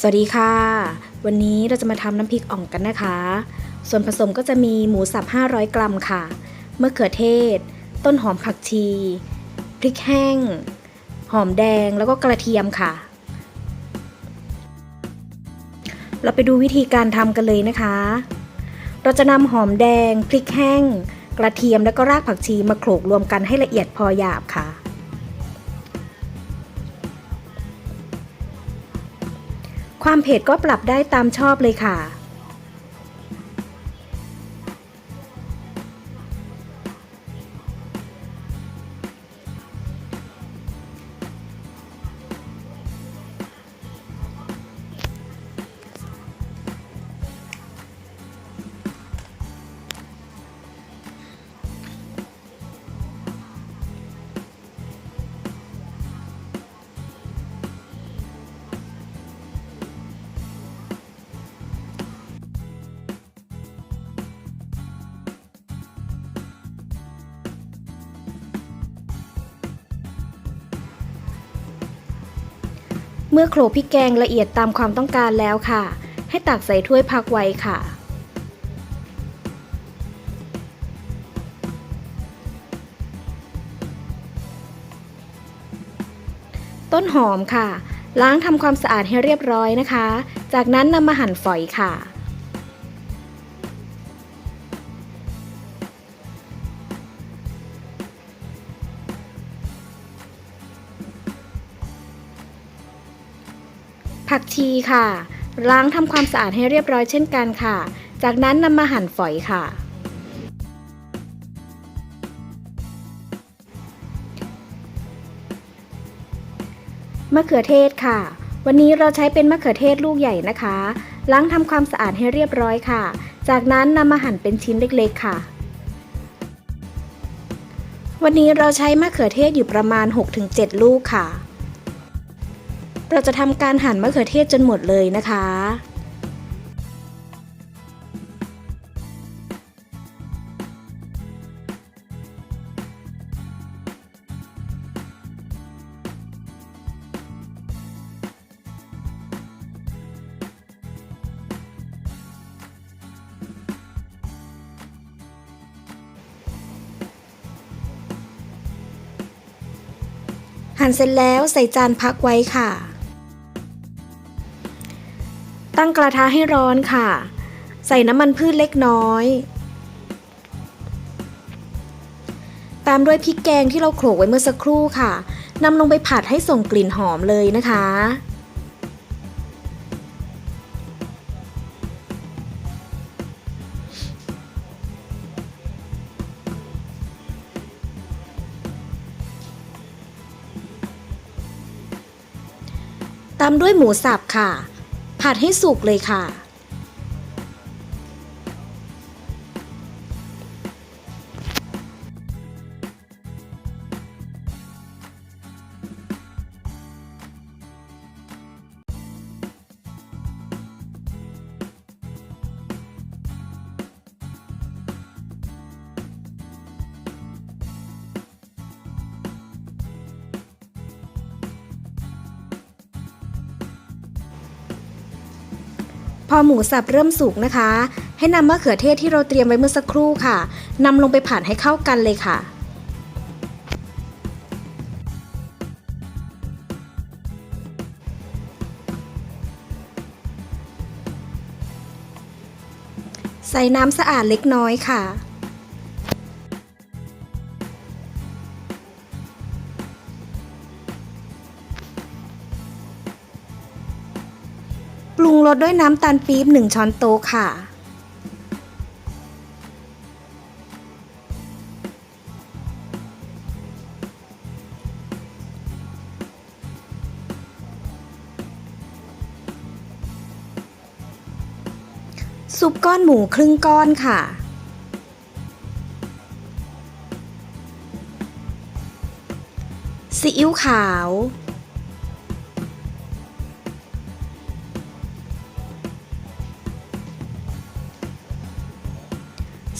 สวัสดีค่ะ วันนี้เราจะมาทำน้ำพริกอ่องกันนะคะ ส่วนผสมก็จะมีหมูสับ 500 กรัมค่ะมะเขือเทศ ต้นหอมผักชี พริกแห้ง หอมแดงแล้วก็กระเทียมค่ะ เราไปดูวิธีการทำกันเลยนะคะ เราจะนำหอมแดง พริกแห้ง กระเทียมแล้วก็รากผักชีมาโขลกรวมกันให้ละเอียดพอหยาบค่ะ ความเผ็ดก็ปรับได้ตามชอบเลยค่ะ เมื่อโขลกพริกแกงละเอียดตามความต้องการแล้วค่ะ ให้ตักใส่ถ้วยพักไว้ค่ะ ต้นหอมค่ะ ล้างทำความสะอาดให้เรียบร้อยนะคะ จากนั้นนำมาหั่นฝอยค่ะ ผักชีค่ะ ล้างทำความสะอาดให้เรียบร้อยเช่นกันค่ะ จากนั้นนำมาหั่นฝอยค่ะ มะเขือเทศค่ะ วันนี้เราใช้เป็นมะเขือเทศลูกใหญ่นะคะ ล้างทำความสะอาดให้เรียบร้อยค่ะ จากนั้นนำมาหั่นเป็นชิ้นเล็กๆ ค่ะ วันนี้เราใช้มะเขือเทศอยู่ประมาณ 6-7 ลูกค่ะ เราจะทำการหั่นมะเขือเทศจนหมดเลยนะคะ หั่นเสร็จแล้วใส่จานพักไว้ค่ะ ตั้งกระทะให้ร้อนค่ะ ใส่น้ำมันพืชเล็กน้อย ตามด้วยพริกแกงที่เราโขลกไว้เมื่อสักครู่ค่ะนำลงไปผัดให้ส่งกลิ่นหอมเลยนะคะ ตามด้วยหมูสับค่ะ ผัดให้สุกเลยค่ะ พอหมูสับเริ่มสุกนะคะ ให้นำมะเขือเทศที่เราเตรียมไว้เมื่อสักครู่ค่ะนำลงไปผัดให้เข้ากันเลยค่ะ ใส่น้ำสะอาดเล็กน้อยค่ะ ปรุงรสด้วยน้ำตาลปี๊บ 1 ช้อนโต๊ะค่ะ ซุปก้อนหมูครึ่งก้อนค่ะซีอิ๊วขาว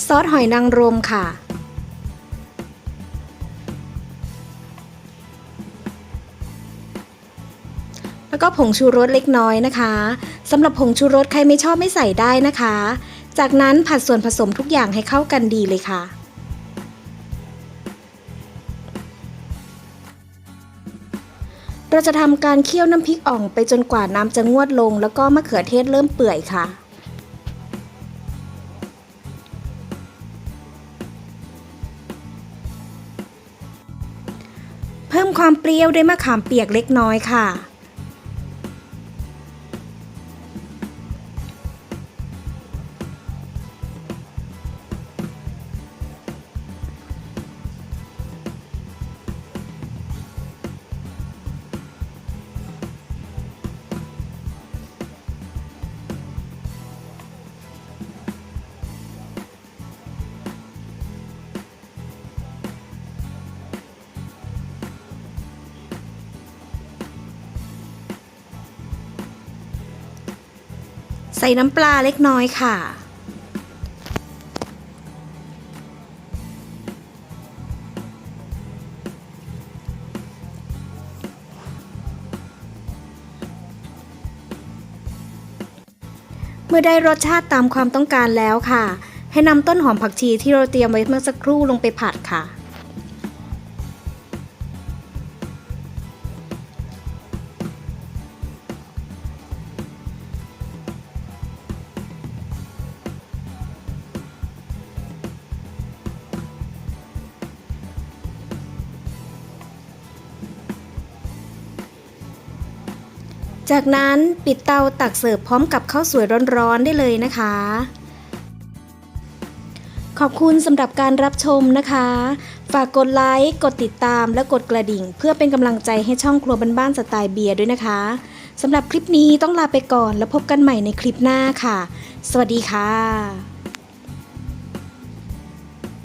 ซอสหอยนางรมค่ะ แล้วก็ผงชูรสเล็กน้อยนะคะสำหรับผงชูรสใครไม่ชอบไม่ใส่ได้นะคะ จากนั้นผัดส่วนผสมทุกอย่างให้เข้ากันดีเลยค่ะเราจะทำการเคี่ยวน้ำพริกอ่องไปจนกว่าน้ำจะงวดลง แล้วก็มะเขือเทศเริ่มเปื่อยค่ะ พิ่มความเปรี้ยวด้วยมะขามเปียกเล็กน้อยค่ะ ใส่น้ำปลาเล็กน้อยค่ะ เมื่อได้รสชาติตามความต้องการแล้วค่ะ ให้นำต้นหอมผักชีที่เราเตรียมไว้เมื่อสักครู่ลงไปผัดค่ะ จากนั้นปิดเตาตักเสิร์ฟพร้อมกับข้าวสวยร้อนๆได้เลยนะคะ ขอบคุณสำหรับการรับชมนะคะ ฝากกดไลค์ กดติดตามและกดกระดิ่ง เพื่อเป็นกำลังใจให้ช่องครัวบ้านๆสไตล์เบียร์ด้วยนะคะสำหรับคลิปนี้ต้องลาไปก่อนแล้วพบกันใหม่ในคลิปหน้าค่ะ สวัสดีค่ะ